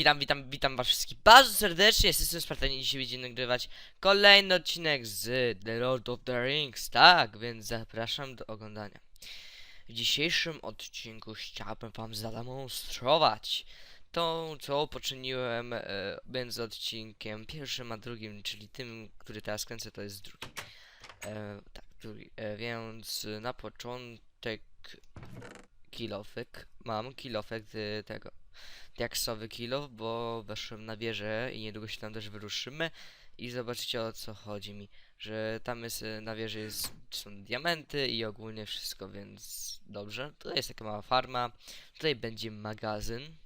Witam, witam, witam was wszystkich bardzo serdecznie, jestem Spartanie i dzisiaj będziemy nagrywać kolejny odcinek z The Lord of the Rings, tak, więc zapraszam do oglądania. W dzisiejszym odcinku chciałbym wam zademonstrować to, co poczyniłem e, między odcinkiem pierwszym a drugim, czyli tym, który teraz kręcę, to jest drugi. E, tak, drugi, e, więc na początek kilofek, mam kilofek z tego diaksowy kilof, bo weszłem na wieżę i niedługo się tam też wyruszymy i zobaczycie o co chodzi mi, że tam jest y, na wieży jest, są diamenty i ogólnie wszystko, więc dobrze. Tutaj jest taka mała farma, tutaj będzie magazyn,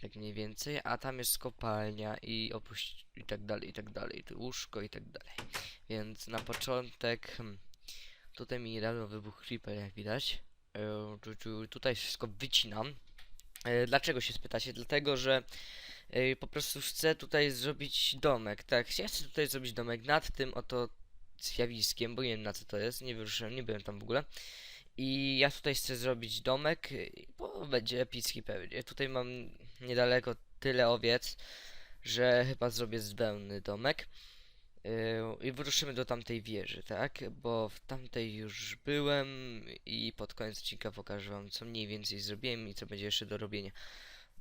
tak mniej więcej, a tam jest kopalnia i opuść i tak dalej, i tak dalej, tu łóżko i tak dalej. Więc na początek, hmm, tutaj mi niedawno wybuchł creeper, jak widać. E, tu- Tutaj wszystko wycinam. E, Dlaczego się spytacie? Dlatego, że e, po prostu chcę tutaj zrobić domek, tak? Ja chcę tutaj zrobić domek nad tym oto zjawiskiem, bo nie wiem na co to jest, nie wyruszyłem, nie byłem tam w ogóle. I ja tutaj chcę zrobić domek, bo będzie epicki pewnie. Tutaj mam niedaleko tyle owiec, że chyba zrobię z domek. Yy, I wyruszymy do tamtej wieży, tak? Bo w tamtej już byłem i pod koniec odcinka pokażę wam, co mniej więcej zrobiłem i co będzie jeszcze do robienia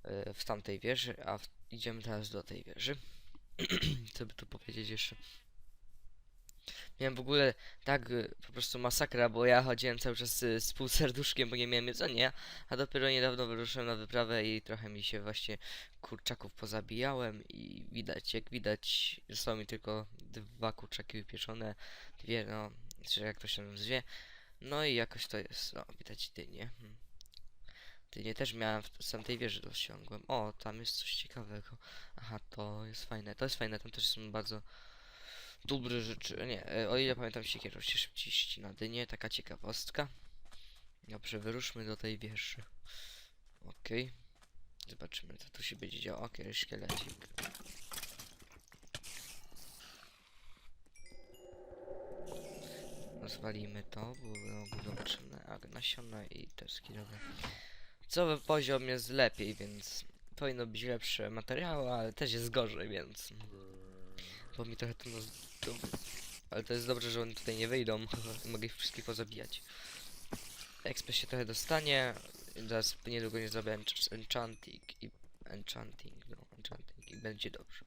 yy, w tamtej wieży, a w, idziemy teraz do tej wieży. co by tu powiedzieć jeszcze? Miałem w ogóle tak y, po prostu masakra, bo ja chodziłem cały czas y, z półserduszkiem, bo nie miałem jedzenia, a dopiero niedawno wyruszyłem na wyprawę i trochę mi się właśnie kurczaków pozabijałem i widać, jak widać, zostało mi tylko dwa kurczaki wypieczone, dwie, no, czy jak to się nazywa. No i jakoś to jest, no, widać dynię. Hmm. Dynię też miałem w tamtej wieży dosiągłem. O, tam jest coś ciekawego. Aha, to jest fajne, to jest fajne, tam też są bardzo dobre rzeczy. Nie, e, o ile pamiętam, siekierą się szybciej ścina dynię, taka ciekawostka. Dobrze, wyruszmy do tej wieży. Okej. Zobaczymy, co tu się będzie działo. Okej, szkielecik. Rozwalimy to, bo było zobaczymy. A, nasiona i te skillowe. Co poziom jest lepiej, więc powinno być lepsze materiały, ale też jest gorzej, więc... Bo mi trochę trudno... To... Ale to jest dobrze, że one tutaj nie wyjdą. Mogę ich wszystkich pozabijać. Express się trochę dostanie. Zaraz niedługo nie zrobię ench- enchanting i enchanting, no enchanting i będzie dobrze.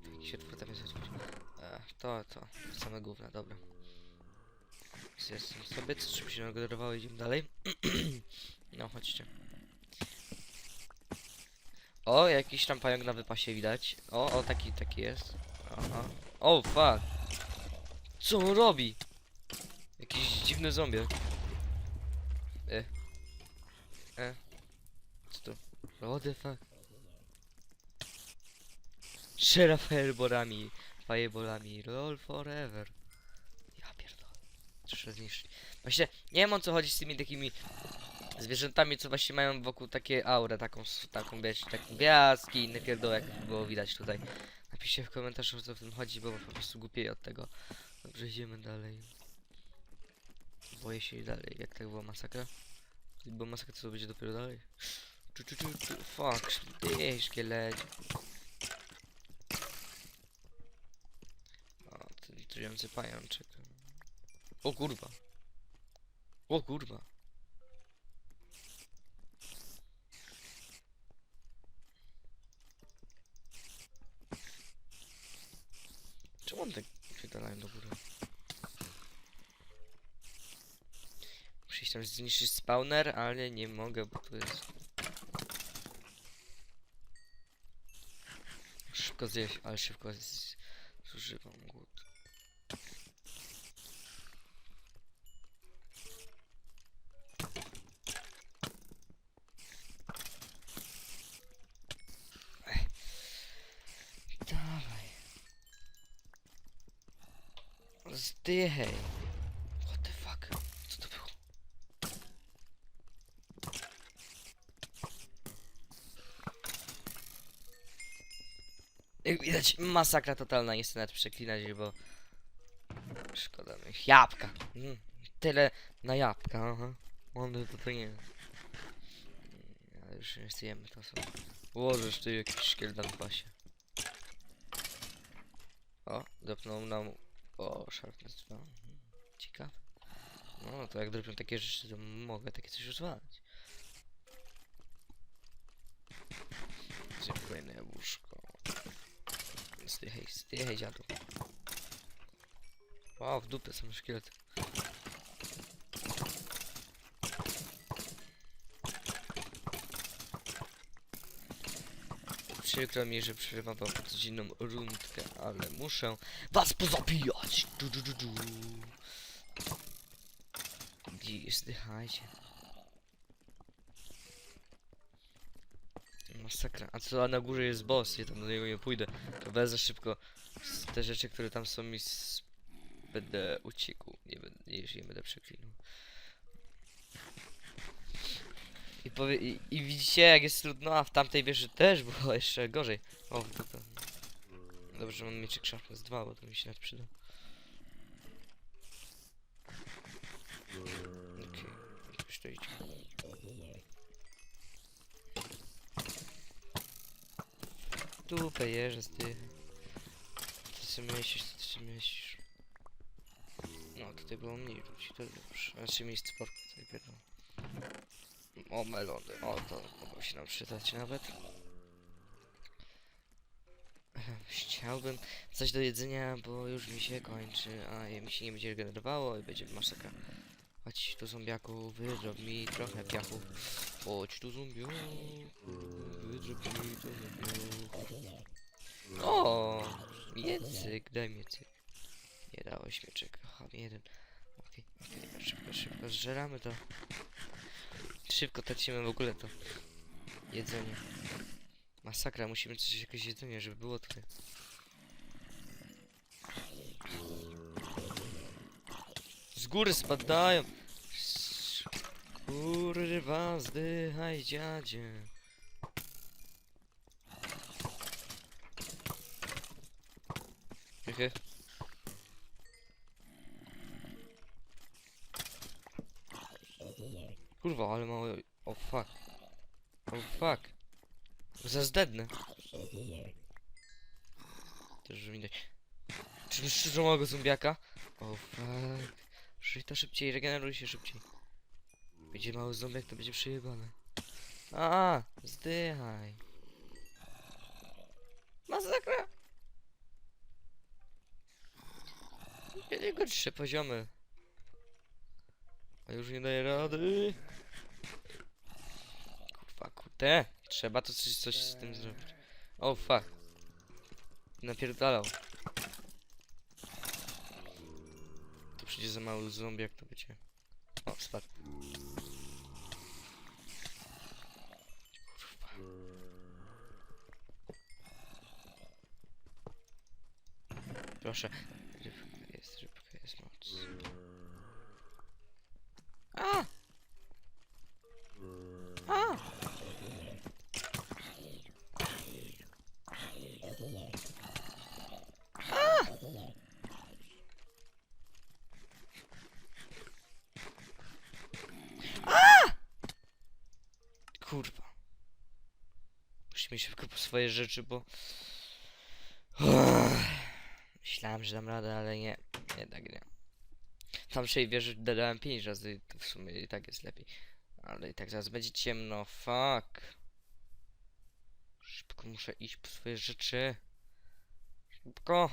Okej, okay, się potem jest To, to, same gówna, dobra. Jestem sobie, co czym się nagodowało, idziemy dalej. no, chodźcie. O, jakiś tam pająk na wypasie widać. O, o, taki, taki jest. Aha. O, fuck. Co on robi? Jakiś dziwny zombie. E. E. Co to? What the fuck? Strzela fireballami, fireballami, roll forever. Ja pierdolę. Trzeba zniszczyć. Właśnie, nie wiem o co chodzi z tymi takimi zwierzętami, co właśnie mają wokół takie aurę, taką, taką, wiecie, taką gwiazdki inne jak było widać tutaj. Napiszcie w komentarzu, co w tym chodzi, bo po prostu głupieję od tego. Dobrze, idziemy dalej. Boję się i dalej, jak tak była masakra. Bo masakra to będzie dopiero dalej. Czu, czu, czu, czu. Fuck, ty szkielet. O, ten trujący pajączek. O kurwa. O kurwa. Czemu on tak do góry? Muszę tam zniszczyć spawner, ale nie mogę, bo tu jest... Szybko zjeść, ale szybko zużywam głód. Zdychaj. What the fuck? Co to było? Jak widać, masakra totalna, nie chcę nawet przeklinać, bo... Szkoda mi. Jabłka. Mm, tyle na jabłka, aha. On to, to nie... Ale już nie zjemy to sobie. Łożysz ty jakiś szkielet w pasie. O, dopnął nam... O, Sharpness 2. Mhm. Ciekawe. No, to jak dropią takie rzeczy, to mogę takie coś rozwalać. Zjem kolejne jabłuszko. Zdychaj, zdychaj dziadu. Wow, w dupę są szkielety. Przykro mi, że przerywam wam codzienną rundkę, ale muszę was pozabijać! Du, du, du, du. Zdychajcie. Masakra. A co, a na górze jest boss, ja tam do niego nie pójdę. To wezmę szybko te rzeczy, które tam są i z... będę uciekł. Nie będę, jeśli nie będę przeklinał. I, powie, i, I widzicie jak jest trudno, a w tamtej wieży też było jeszcze gorzej. O, dupę. Dobrze, że mam mieczyk Sharpness 2, bo to mi się nawet przyda. Okej, jakoś to idzie. Dupę jeżdżę ty. Ty sobie myślisz, ty sobie myślisz. No, tutaj było mniej ludzi, to dobrze. Znaczy miejsce sporku, tutaj pierdolę. O, melony. O, to mogło się nam przydać nawet. Chciałbym coś do jedzenia, bo już mi się kończy, a mi się nie będzie regenerowało i będzie masakra. Chodź tu zombiaku, wydrop mi trochę piachu. Chodź tu zombiaku, wydrop mi trochę piachu. O, miecyk, daj miecyk. Nie dałeś mieczek, aha, jeden. Okej, okej, szybko, szybko, zżeramy to. Szybko tracimy w ogóle to jedzenie. Masakra, musimy coś jakieś jedzenie, żeby było tutaj. Z góry spadają. Kurwa, zdychaj dziadzie. Kurwa, ale mało... O fuck. O fuck. Zaraz dednę. Też już widać. Czy szczerze małego zombiaka? O fuck. Żyj to szybciej, regeneruj się szybciej. Będzie mały zombiak, to będzie przejebane. A, zdychaj. Masakra. Jego trzy poziomy. A już nie daje rady. Kurde. Trzeba to coś, coś z tym zrobić. O, fuck. Napierdalał. To przyjdzie za mały zombie, jak to będzie. O, spadł. Proszę. Rybka jest, rybka jest moc. A! A! Kurwa. Musimy szybko po swoje rzeczy, bo... Myślałem, że dam radę, ale nie. Jednak nie. W tamtej wieży dodałem 5 razy, to w sumie i tak jest lepiej. Ale i tak zaraz będzie ciemno, fuck. Szybko muszę iść po swoje rzeczy. Szybko.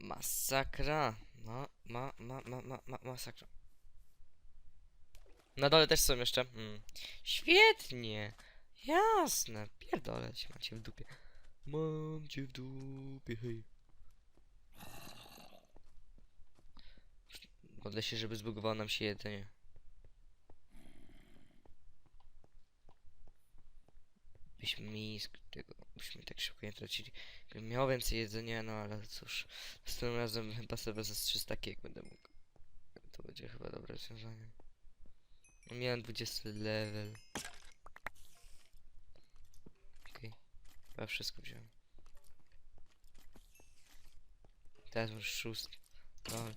Masakra. Ma, ma, ma, ma, ma, ma, masakra. Na dole też są jeszcze. Mm. Świetnie. Jasne. Pierdolę macie w dupie. Mam cię w dupie, hej. Modlę się, żeby zbugowało nam się jedzenie. Byśmy mi tego, byśmy tak szybko nie tracili. Gdybym miał więcej jedzenia, no ale cóż. Następnym razem chyba sobie wezmę z 300 jak będę mógł. To będzie chyba dobre rozwiązanie. No, Miałem 20 level. Okej. Chyba wszystko wziąłem. Teraz już szósty. Lol.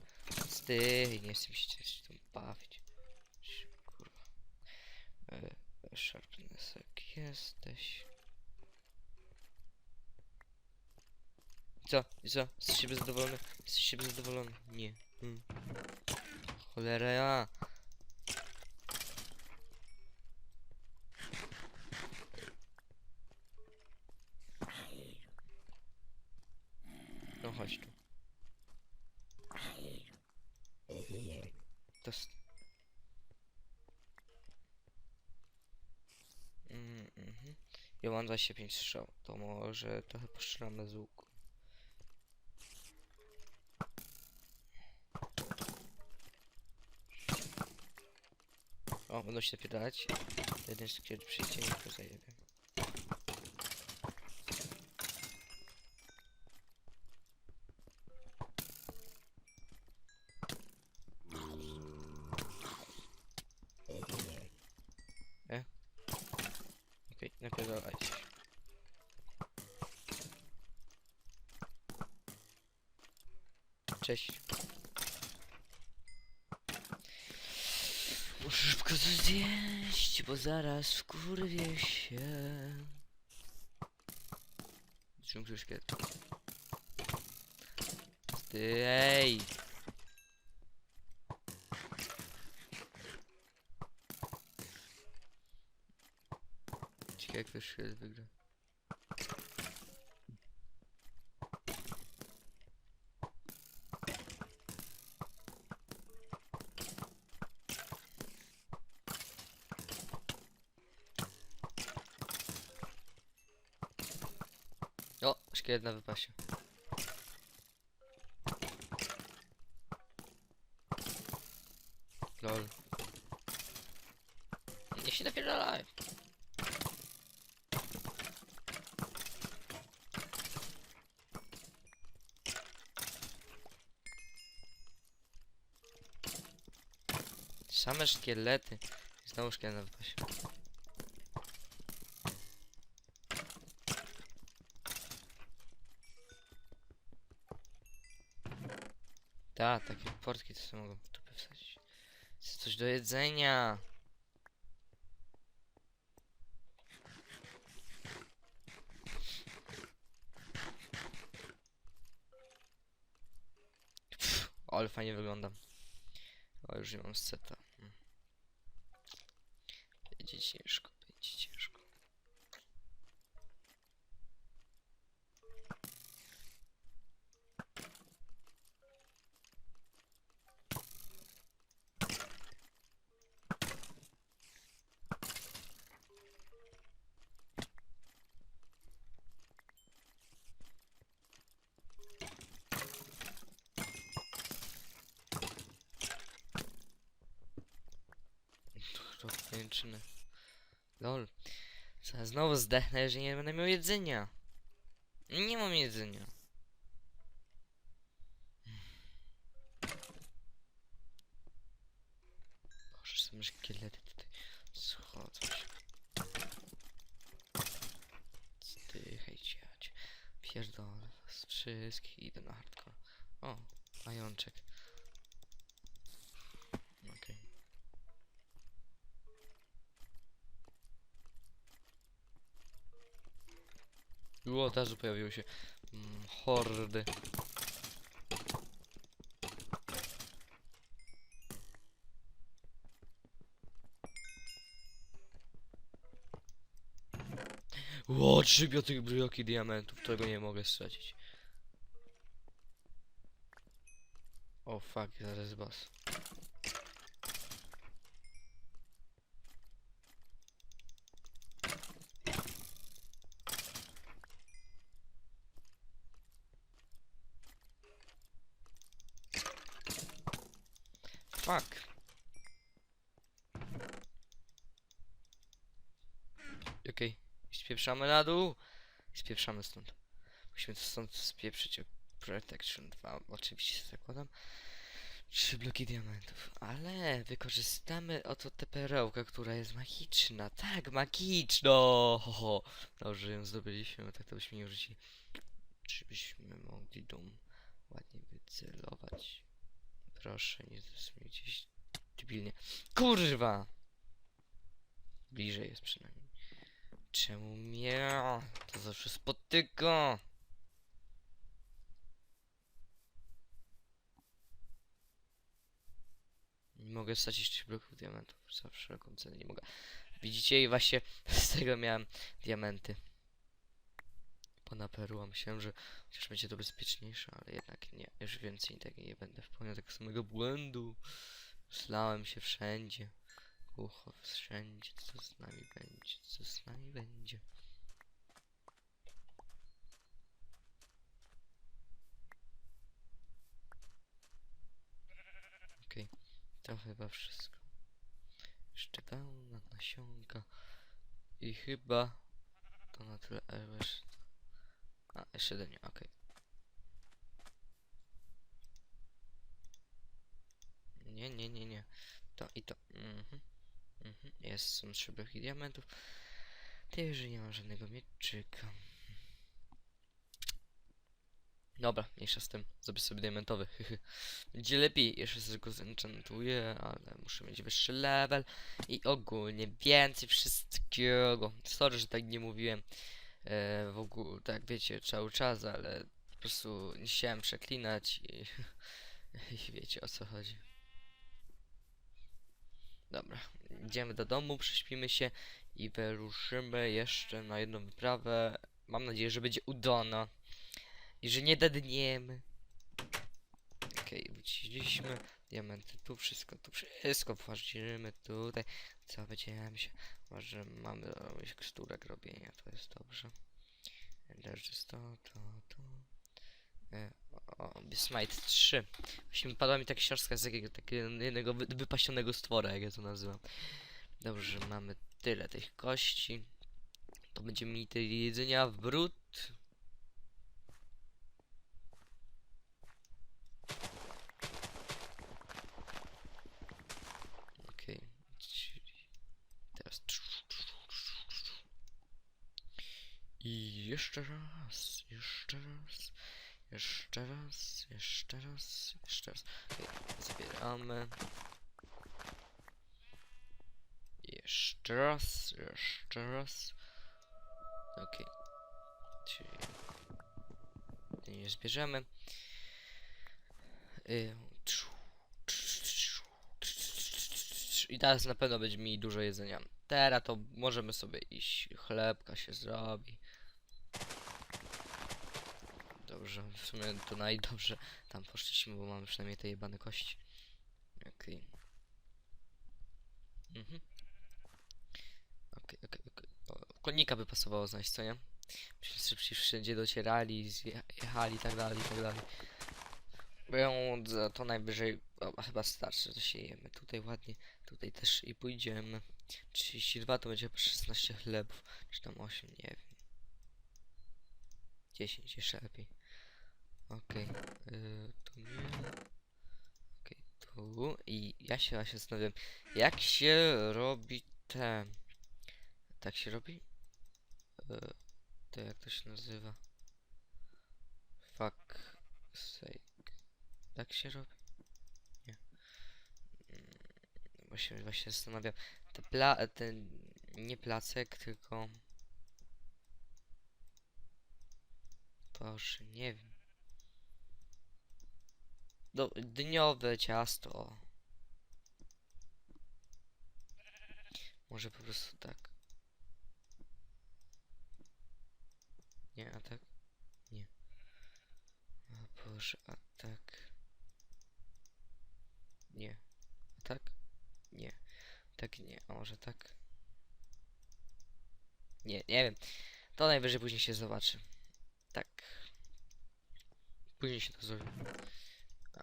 Ty, nie chcę się coś tu bawić. Kurwa. E, sharpness, jak jesteś. Co? Co? Jesteś siebie zadowolony? Jesteś siebie zadowolony? Nie. Hmm. Cholera ja. No chodź tu. To jest... Mm, mhm. Ja mam 25 strzał. To może trochę postrzelamy z łuku. O, będą się napierdalać. Jeden szkiel przyjdzie i to zajebie. E? Okej, napierdalaj się. Cześć. Muszę szybko to zjeść, bo zaraz wkurwię się. Ciągle szkielet. Ty, ej! Ciekawe jak to wygra. O, szkielet na wypasie. Lol. Niech się napierdalaj. Same szkielety. Znowu szkielet na wypasie. Tak, takie portki to sobie w dupę wsadzić. Coś do jedzenia. Pff, ale fajnie wyglądam. O, już nie mam seta. Mm. Będzie ciężko, będzie ciężko. Pajęczyny. Lol. Znowu zdechnę, jeżeli nie będę miał jedzenia. Nie mam jedzenia. Boże, same szkielety tutaj schodzą się. Zdychajcie, jać. Pierdolę was wszystkich. Idę na hardcore. O, pajączek. Okej. Razu pojawiły się mm, hordy. Ło, trzy biotyk bloki diamentów, tego nie mogę stracić. O fuck, zaraz boss. Fuck. Okej, spieprzamy na dół. Spieprzamy stąd. Musimy to stąd spieprzyć. Protection 2, oczywiście się zakładam. Trzy bloki diamentów, ale wykorzystamy oto tę perełkę, która jest magiczna. Tak, magiczna! Ho, ho. Dobrze ją zdobyliśmy, tak to byśmy nie użyli. Czy byśmy mogli dom ładnie wycelować? Proszę, nie zasmuj gdzieś debilnie. Kurwa! Bliżej jest przynajmniej. Czemu mnie to zawsze spotyka? Nie mogę stracić tych bloków diamentów za wszelką cenę, nie mogę. Widzicie i właśnie z tego miałem diamenty. Ponaperła, myślałem, że chociaż będzie to bezpieczniejsze, ale jednak nie, już więcej tak nie będę wpominał tego samego błędu. Slałem się wszędzie. Ucho, wszędzie, co z nami będzie, co z nami będzie. Okej, to chyba wszystko. Jeszcze pełna nasionka. I chyba to na tyle e, reszta. A, jeszcze do nie, okej. Nie, nie, nie, nie. To i to. Mhm. Mhm. Jest, są trzy bloki diamentów. Ty, że nie mam żadnego mieczyka. Dobra, mniejsza z tym. Zrobię sobie diamentowy. Będzie lepiej, jeszcze sobie go zenchantuję, ale muszę mieć wyższy level i ogólnie więcej wszystkiego. Sorry, że tak nie mówiłem e, w ogóle, tak wiecie, cały czas, ale po prostu nie chciałem przeklinać i, i wiecie o co chodzi. Dobra, idziemy do domu, prześpimy się i wyruszymy jeszcze na jedną wyprawę. Mam nadzieję, że będzie udana i że nie dadniemy. Okej, wyciliśmy diamenty, tu wszystko, tu wszystko włożymy tutaj. Co będziemy się, może mamy robić ksturek robienia, to jest dobrze. Leży to, to, o, o, Smite 3. Właśnie padła mi ta książka z jakiego takiego jednego wy, wypasionego stwora, jak ja to nazywam. Dobrze, mamy tyle tych kości. To będziemy mieli tyle jedzenia w brud. Okej, teraz. I jeszcze raz, jeszcze raz, jeszcze raz, jeszcze raz. Zbieramy. Jeszcze raz, jeszcze raz. Okej. Czyli nie zbierzemy. Y, I teraz na pewno będzie mi dużo jedzenia. Teraz to możemy sobie iść. Chlebka się zrobi. Dobrze, w sumie to najdobrze tam poszliśmy, bo mamy przynajmniej te jebane kości. Okej. Mhm. Okej, okej, okej. O, Konika by pasowało znaleźć, co nie? Szybciej wszędzie docierali, zjechali i tak dalej, i tak dalej. Więc za to najwyżej, o, chyba starczy, to się jemy. Tutaj ładnie, tutaj też i pójdziemy. 32 to będzie chyba 16 chlebów, czy tam 8, nie wiem. 10 jeszcze lepiej. Okej, y, tu nie. Okej, tu. I ja się właśnie zastanawiam, jak się robi te... Tak się robi? Y, to jak to się nazywa? Fuck sake. Tak się robi? Nie. Mm, Właśnie, właśnie zastanawiam. Te pla... ten... Nie placek, tylko... Boże, nie wiem. Do, dniowe ciasto. Może po prostu tak. Nie, a tak? Nie. O Boże, a tak? Nie. A tak? Nie. Tak nie, a może tak? Nie, nie wiem. To najwyżej później się zobaczy. Tak. Później się to zrobi.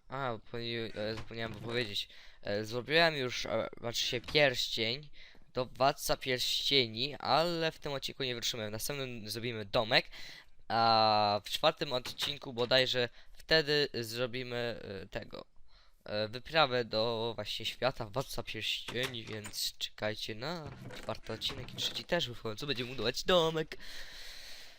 A, e, zapomniałem powiedzieć. E, zrobiłem już, e, znaczy się pierścień do władca pierścieni, ale w tym odcinku nie wytrzymałem. W następnym zrobimy domek, a w czwartym odcinku bodajże wtedy zrobimy tego. Wyprawę do właśnie świata władca pierścieni, więc czekajcie na czwarty odcinek i trzeci też wychodzą, co będziemy budować domek.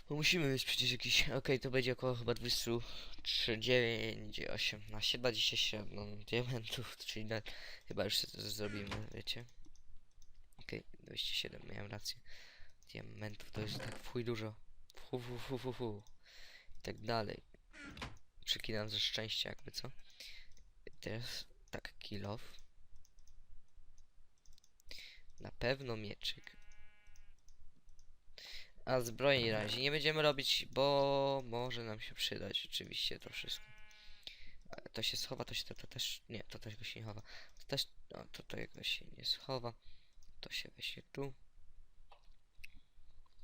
No musimy mieć przecież jakiś, okej, to będzie około chyba 23, 9, 18, 27 diamentów, czyli na, chyba już zrobimy, wiecie. Okej, 27, miałem rację. Diamentów to jest tak fuj dużo. Fu, fu, fu, fu, fu. I tak dalej. Przekinam ze szczęścia jakby, co? Teraz tak, kill off. Na pewno mieczyk. A zbroi razie nie będziemy robić, bo może nam się przydać oczywiście to wszystko. To się schowa, to się to, to też. Nie, to też go się nie chowa. To też. No, to tego się nie schowa. To się weźmie tu.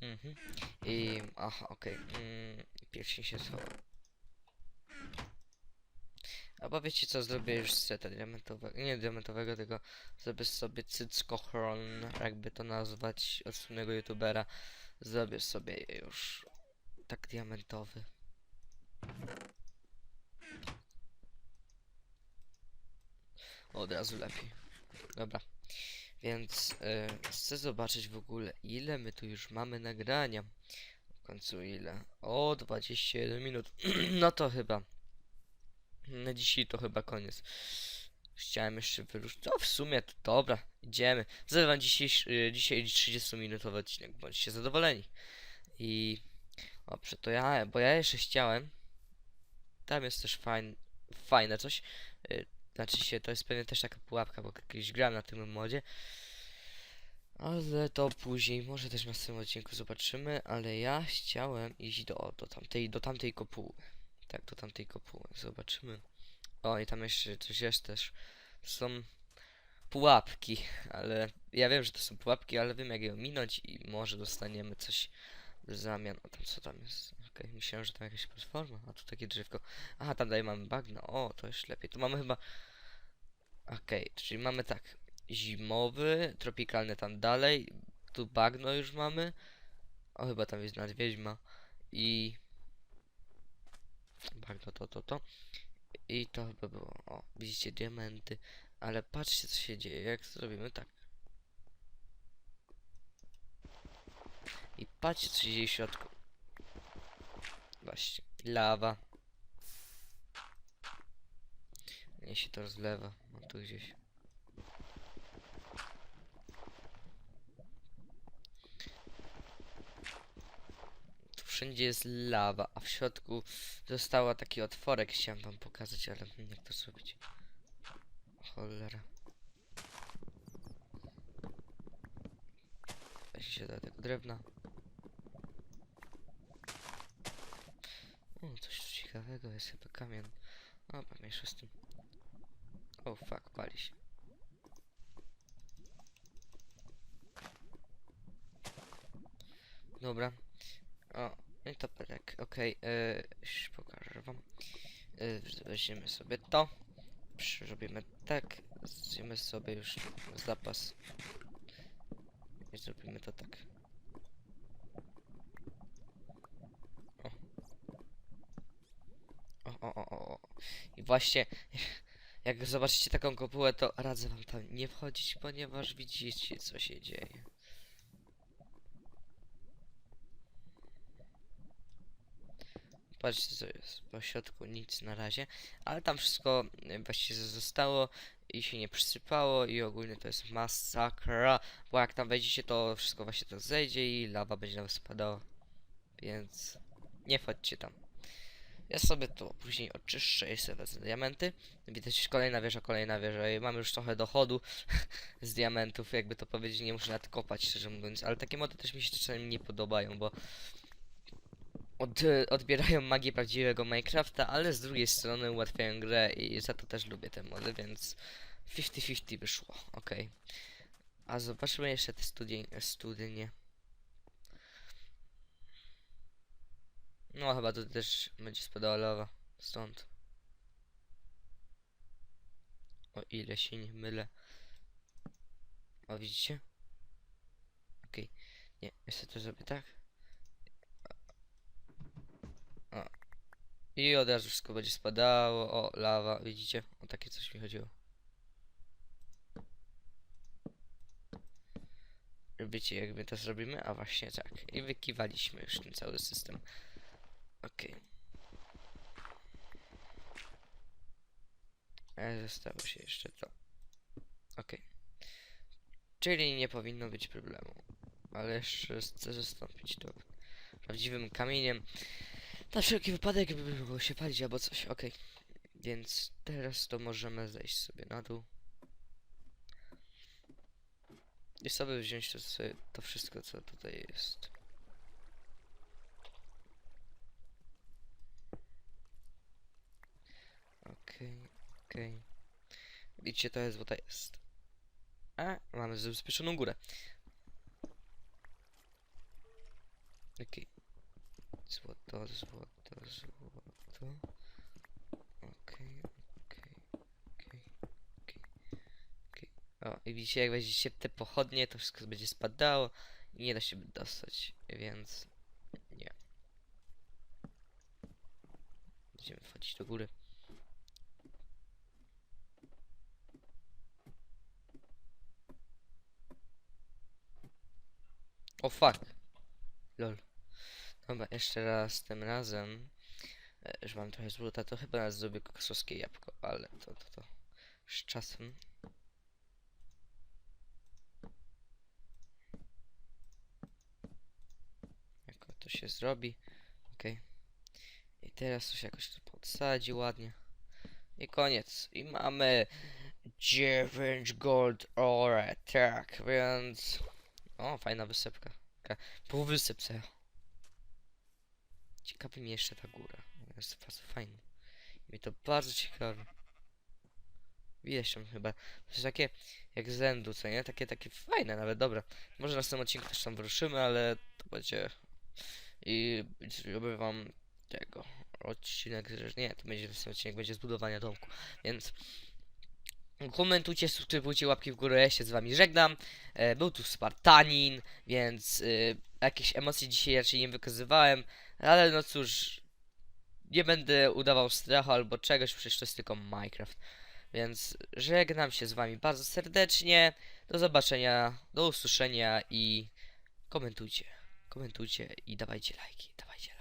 Mhm. I. Aha, okej. Mm, pierścień się schowa. Albo wiecie co, zrobię już seta diamentowego, nie diamentowego, tylko zrobię sobie cyckochron, jakby to nazwać, od słynnego youtubera. Zrobię sobie już tak diamentowy. Od razu lepiej. Dobra. Więc y, chcę zobaczyć w ogóle ile my tu już mamy nagrania. W końcu ile? O, 21 minut. no to chyba. Na dzisiaj to chyba koniec. Chciałem jeszcze wyruszyć. No w sumie to dobra, idziemy. Dzisiaj, y, dzisiaj 30-minutowy odcinek, bądźcie zadowoleni. I dobrze, to ja, bo ja jeszcze chciałem. Tam jest też fajn, fajne coś. Y, znaczy się, to jest pewnie też taka pułapka, bo kiedyś gram na tym modzie. Ale to później, może też na następnym odcinku zobaczymy, ale ja chciałem iść do, do tamtej, do tamtej kopuły. Tak, do tamtej kopuły, zobaczymy. O, i tam jeszcze coś jest też. Są pułapki, ale ja wiem, że to są pułapki, ale wiem jak je minąć i może dostaniemy coś w zamian. A tam co tam jest? Okej, myślałem, że tam jakaś platforma, a tu takie drzewko. Aha, tam dalej mamy bagno. O, to już lepiej. Tu mamy chyba... Okej, czyli mamy tak. Zimowy, tropikalny tam dalej. Tu bagno już mamy. O, chyba tam jest nadwiedźma. I... Bagno to, to, to. I to chyba było. O, widzicie diamenty. Ale patrzcie co się dzieje, jak zrobimy tak. I patrzcie co się dzieje w środku. Właśnie. Lawa. Nie się to rozlewa. No tu gdzieś. Tu wszędzie jest lawa, a w środku została taki otworek. Chciałem wam pokazać, ale jak to zrobić? Cholera. Weź się do tego drewna. O, coś ciekawego jest chyba kamień. O, mniejsza z tym. O, fuck, pali się. Dobra. O, no i to perek. Okej, okay, już pokażę wam. Yy, weźmiemy sobie to. Zrobimy tak. Zjemy sobie już zapas. I zrobimy to tak. O, o, o, o. o. I właśnie, jak zobaczycie taką kopułę, to radzę wam tam nie wchodzić, ponieważ widzicie, co się dzieje. Patrzcie co jest, po środku nic na razie, ale tam wszystko e, właściwie zostało i się nie przysypało i ogólnie to jest masakra, bo jak tam wejdziecie to wszystko właśnie to zejdzie i lawa będzie nam spadała, więc nie wchodźcie tam. Ja sobie to później oczyszczę i sobie wezmę diamenty. Widać kolejna wieża, kolejna wieża i mamy już trochę dochodu z diamentów, jakby to powiedzieć, nie muszę nawet kopać szczerze mówiąc, ale takie mody też mi się czasami nie podobają, bo od, odbierają magię prawdziwego Minecrafta, ale z drugiej strony ułatwiają grę i za to też lubię te mody, więc 50-50 wyszło, okej. A zobaczmy jeszcze te studnie, studnie. No chyba to też będzie spadała stąd. O ile się nie mylę. O widzicie? Okej, nie, jeszcze to zrobię tak. O. I od razu wszystko będzie spadało. O, lawa, widzicie? O takie coś mi chodziło. Robicie jak my to zrobimy? A właśnie tak. I wykiwaliśmy już ten cały system. Okej. Okay. Zostało się jeszcze to. Okej. Czyli nie powinno być problemu. Ale jeszcze chcę zastąpić to prawdziwym kamieniem. Na wszelki wypadek, by mogło się palić albo coś. Okej. Więc teraz to możemy zejść sobie na dół. I sobie wziąć to, sobie, to wszystko, co tutaj jest. Okej, okej. Widzicie, to jest, bo to jest. A, mamy zabezpieczoną górę. Okej. Złoto, złoto, złoto. Okej, okej, okej, okej. O, i widzicie, jak weźmiecie te pochodnie, to wszystko będzie spadało i nie da się dostać, więc nie. Będziemy wchodzić do góry. O fuck. Lol. Dobra, jeszcze raz tym razem. E, że mam trochę złota, to chyba nas zrobię kokosowskie jabłko, ale to, to, to z czasem. Jak to się zrobi. Okej. I teraz coś jakoś tu podsadzi ładnie. I koniec. I mamy 9 gold ore, tak, więc... O, fajna wysypka. Taka półwysypce. Ciekawi mnie jeszcze ta góra. Jest bardzo fajna. I to bardzo ciekawi. Widać tam chyba. To jest takie jak z co nie? Takie, takie fajne nawet, dobra. Może na następnym odcinku też tam wyruszymy, ale to będzie... I zrobię wam tego odcinek, że nie, to będzie następny odcinek, będzie zbudowania domku, więc komentujcie, subskrybujcie, łapki w górę, ja się z wami żegnam. E, był tu Spartanin, więc e, jakieś emocje dzisiaj raczej nie wykazywałem, ale no cóż, nie będę udawał strachu albo czegoś, przecież to jest tylko Minecraft. Więc żegnam się z wami bardzo serdecznie, do zobaczenia, do usłyszenia i komentujcie, komentujcie i dawajcie lajki, dawajcie